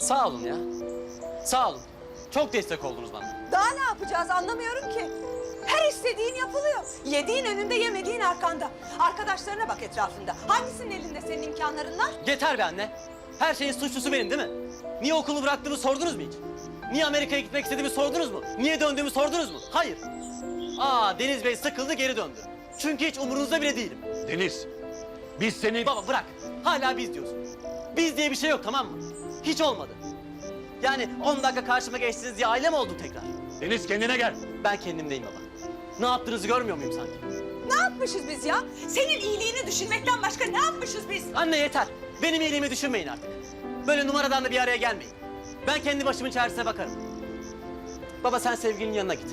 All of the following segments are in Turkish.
Sağ olun ya. Sağ olun. Çok destek oldunuz bana. Daha ne yapacağız anlamıyorum ki. Her istediğin yapılıyor. Yediğin önünde yemediğin arkanda. Arkadaşlarına bak etrafında. Hangisinin elinde senin imkanların var? Yeter be anne. Her şeyin suçlusu benim değil mi? Niye okulu bıraktığımı sordunuz mu hiç? Niye Amerika'ya gitmek istediğimi sordunuz mu? Niye döndüğümü sordunuz mu? Hayır. Aa Deniz Bey sıkıldı geri döndü. Çünkü hiç umurunuzda bile değilim. Deniz, biz seni... Baba bırak. Hala biz diyorsun. Biz diye bir şey yok tamam mı? Hiç olmadı. Yani 10 dakika karşıma geçtiniz diye aile mi oldum tekrar? Deniz kendine gel. Ben kendimdeyim baba. Ne yaptığınızı görmüyor muyum sanki? Ne yapmışız biz ya? Senin iyiliğini düşünmekten başka ne yapmışız biz? Anne yeter. Benim iyiliğimi düşünmeyin artık. Böyle numaradan da bir araya gelmeyin. Ben kendi başımın çaresine bakarım. Baba sen sevgilinin yanına git.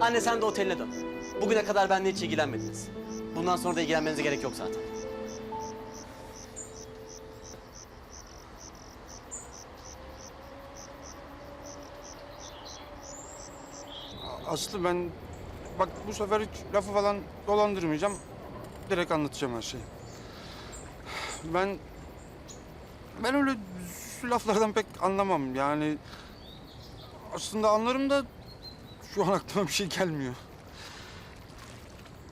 Anne sen de oteline dön. Bugüne kadar benimle hiç ilgilenmediniz. Bundan sonra da ilgilenmenize gerek yok zaten. Aslı ben bak bu sefer hiç lafı falan dolandırmayacağım. Direkt anlatacağım her şeyi. Ben ben öyle laflardan pek anlamam yani. Aslında anlarım da şu an aklıma bir şey gelmiyor.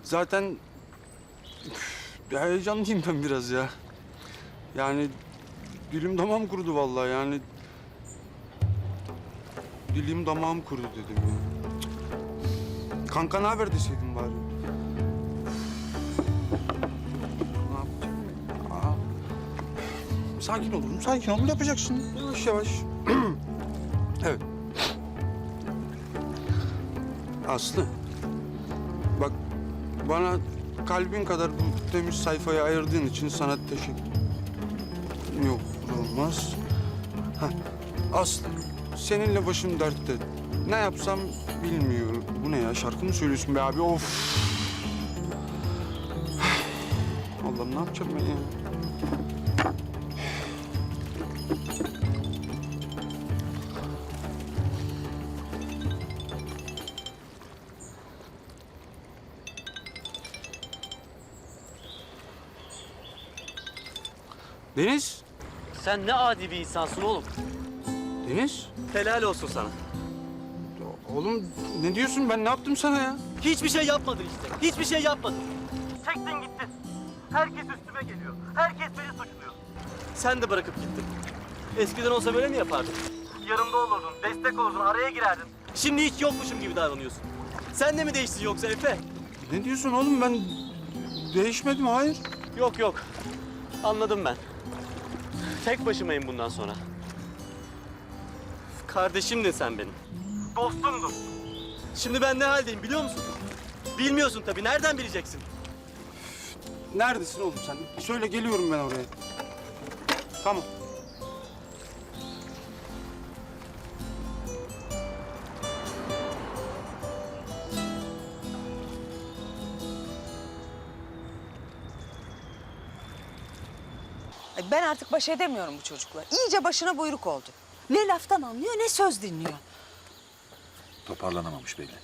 Zaten heyecanlıyım ben biraz ya. Yani dilim damağım kurudu vallahi yani. Dilim damağım kurudu dedim ya. Kanka ne haber deseydin bari. Ne yapacağım? Aa. Sakin olun, sakin olun. Yapacaksın yavaş yavaş. evet. Aslı. Bak bana kalbin kadar bu temiz sayfayı ayırdığın için sana teşekkür... Yok olmaz. Heh. Aslı seninle başım dertte. Ne yapsam bilmiyorum. Bu ne ya? Şarkı mı söylüyorsun be abi? Of. Allah'ım ne yapacağım ben ya? Deniz? Sen ne adi bir insansın oğlum. Deniz? Helal olsun sana. Oğlum ne diyorsun? Ben ne yaptım sana ya? Hiçbir şey yapmadın işte. Hiçbir şey yapmadın. Çektin gittin. Herkes üstüme geliyor. Herkes beni suçluyor. Sen de bırakıp gittin. Eskiden olsa böyle mi yapardın? Yanımda olurdun, destek olurdun, araya girerdin. Şimdi hiç yokmuşum gibi davranıyorsun. Sen de mi değiştin yoksa Efe? Ne diyorsun oğlum? Ben değişmedim. Hayır. Yok yok. Anladım ben. Tek başımayım bundan sonra. Kardeşimdin sen benim. Dostumdun. Şimdi ben ne haldeyim biliyor musun? Bilmiyorsun tabii. Nereden bileceksin? Neredesin oğlum sen? Söyle geliyorum ben oraya. Tamam. Ay Ben artık baş edemiyorum bu çocukla. İyice başına buyruk oldu. Ne laftan anlıyor ne söz dinliyor. Toparlanamamış belli.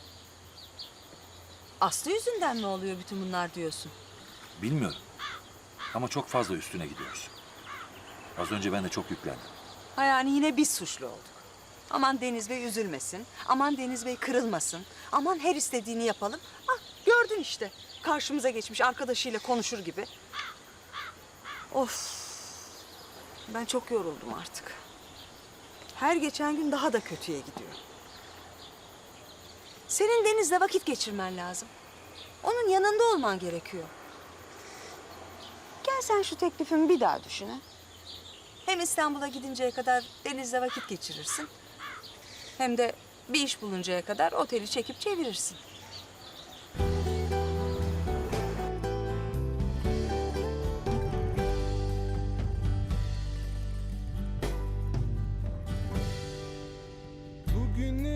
Aslı yüzünden mi oluyor bütün bunlar diyorsun? Bilmiyorum. Ama çok fazla üstüne gidiyoruz. Az önce ben de çok yüklendim. Ha yani yine biz suçlu olduk. Aman Deniz Bey üzülmesin. Aman Deniz Bey kırılmasın. Aman her istediğini yapalım. Ah gördün işte. Karşımıza geçmiş arkadaşıyla konuşur gibi. Of. Ben çok yoruldum artık. Her geçen gün daha da kötüye gidiyor. Senin Deniz'le vakit geçirmen lazım. Onun yanında olman gerekiyor. Gel sen şu teklifimi bir daha düşün ha. Hem İstanbul'a gidinceye kadar Deniz'le vakit geçirirsin. Hem de bir iş buluncaya kadar oteli çekip çevirirsin. Olsa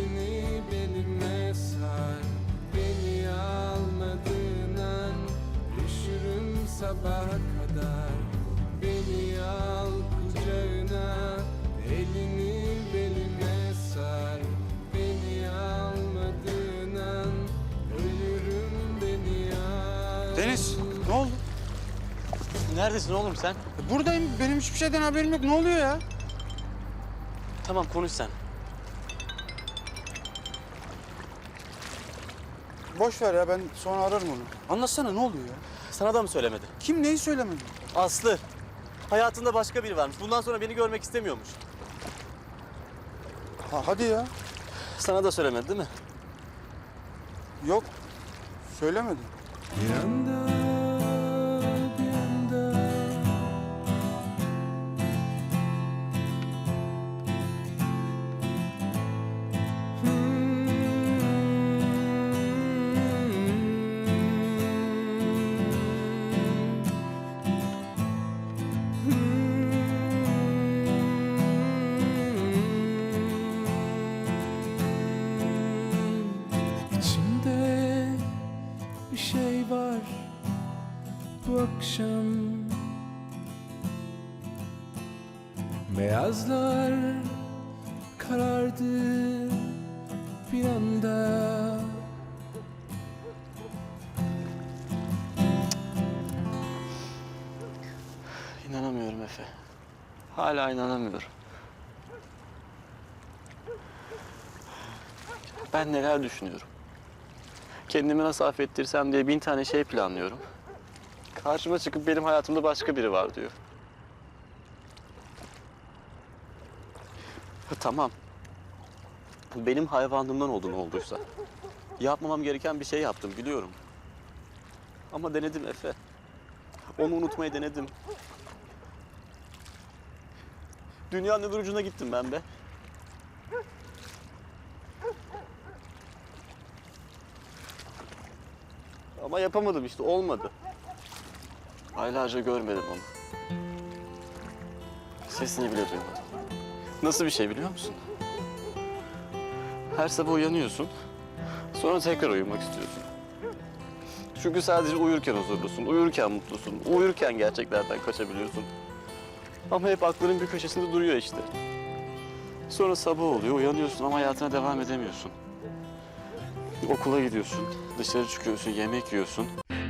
sabaha kadar Beni al kucağına Elini belime sar Beni almadığın an Ölürüm beni al Deniz ne oldu? Neredesin oğlum sen? Buradayım. Benim hiçbir şeyden haberim yok. Ne oluyor ya? Tamam konuş sen. Boş ver ya ben sonra ararım onu. Anlatsana ne oluyor ya? Sana da mı söylemedi? Kim neyi söylemedi? Aslı. Hayatında başka biri varmış. Bundan sonra beni görmek istemiyormuş. Ha, hadi ya. Sana da söylemedi değil mi? Yok. Söylemedi. Bir bu akşam Beyazlar karardı bir anda İnanamıyorum Efe. Hala inanamıyorum. Ben neler düşünüyorum. Kendimi nasıl affettirsem diye bin tane şey planlıyorum. Karşıma çıkıp benim hayatımda başka biri var diyor. Tamam. Benim hayvanlığımdan oldu ne olduysa. Yapmamam gereken bir şey yaptım biliyorum. Ama denedim Efe. Onu unutmayı denedim. Dünyanın öbür ucuna gittim ben be. Ama yapamadım işte, olmadı. Aylarca görmedim onu. Sesini bile duymadım. Nasıl bir şey biliyor musun? Her sabah uyanıyorsun, sonra tekrar uyumak istiyorsun. Çünkü sadece uyurken huzurlusun, uyurken mutlusun, uyurken gerçeklerden kaçabiliyorsun. Ama hep aklının bir köşesinde duruyor işte. Sonra sabah oluyor, uyanıyorsun ama hayatına devam edemiyorsun. Okula gidiyorsun, dışarı çıkıyorsun, yemek yiyorsun.